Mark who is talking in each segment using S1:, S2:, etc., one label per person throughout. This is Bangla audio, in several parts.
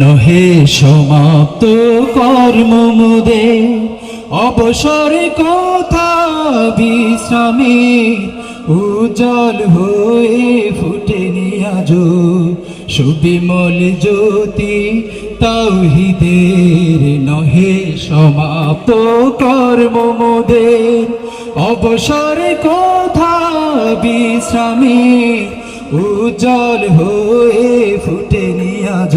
S1: নহে সমাপ্ত কর্ম মুদে, অবসরে কথা বিশ্রামে, উজ্জ্বল হয়ে ফুটেনি আজ সুবিমল জ্যোতি তাওহিদের। নহে সমাপ্ত কর্ম মোদের অবসরে কথা বিশ্রামে, উজ্জ্বল হয়ে ফুটেনি আজ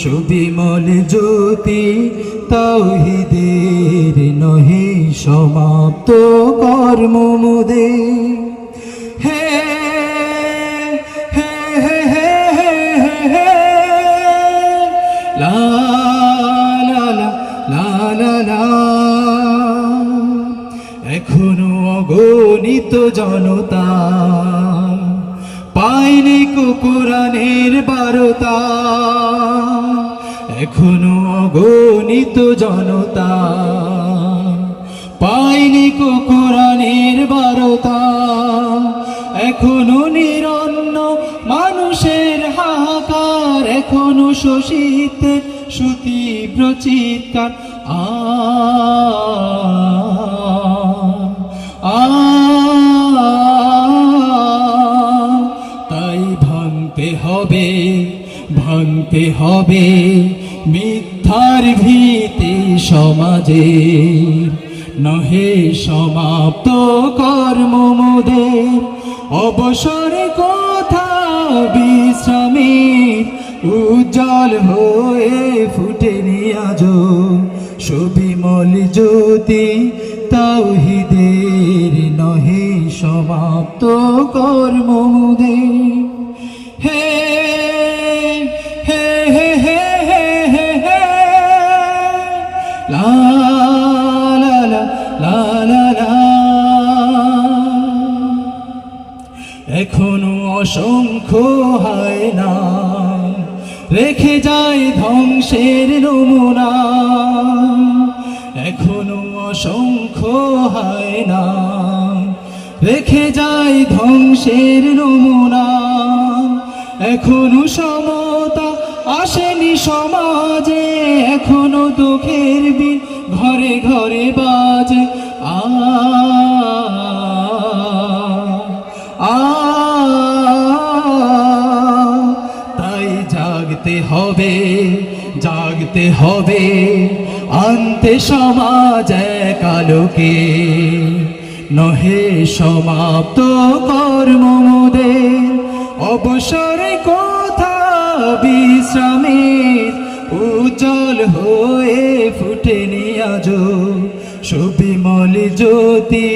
S1: সুবিমল জ্যোতি তাওহিদের নহে সমাপ্ত কর্ম মোদের হে হে হে লা লা লা। এখনও অগণিত জনতা কুকুরানের বারতা। এখনও অগণিত জনতা পাইনি কুকুরানের বারতা। এখনও নিরন্ন মানুষের হাহাকার, এখনও শোষিতের সুতীব্র চিৎকার। আ ভাঙতে হবে মিথ্যার ভীতি সমাজে। নহে সমাপ্ত কর্ম মোদের, অবসর কথা বিশ্রামের, উজ্জ্বল হয়ে ফুটেনি আজ সুবিমল জ্যোতি তাওহিদের, নহে সমাপ্ত কর্ম এখনও অসংখ্য হয় না। রেখে যায় ধ্বংসের নমুনা। এখনও অসংখ্য হয় না। রেখে যায় ধ্বংসের নমুনা। এখনও সমতা আসেনি সমাজে। এখনও দুঃখের বিন ঘরে ঘরে বাজে। আ তাই জাগতে হবে জাগতে হবে। আনতে সমাজ এক আলোকে নহে সমাপ্ত কর্ম মোদের। অবসরে কথা বিশ্রামের উজ্জ্বল হয়ে ফুটেনি আজ সুবিমল জ্যোতি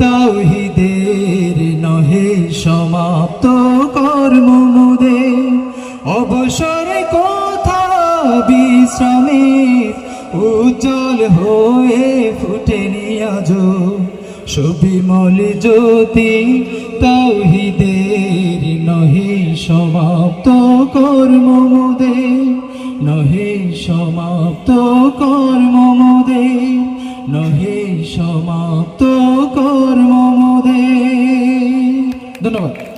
S1: তাওহিদের নহে সমাপ্ত কর্ম মোদের অবসরে কথা বিশ্রামের উজ্জ্বল হয়ে ফুটেনি আজ সুবিমল জ্যোতি তাওহিদের নহে সমাপ্ত কর্ম মোদের নহে সমাপ্ত কর্ম মোদের নহে সমাপ্ত কর্ম মোদের ধন্যবাদ।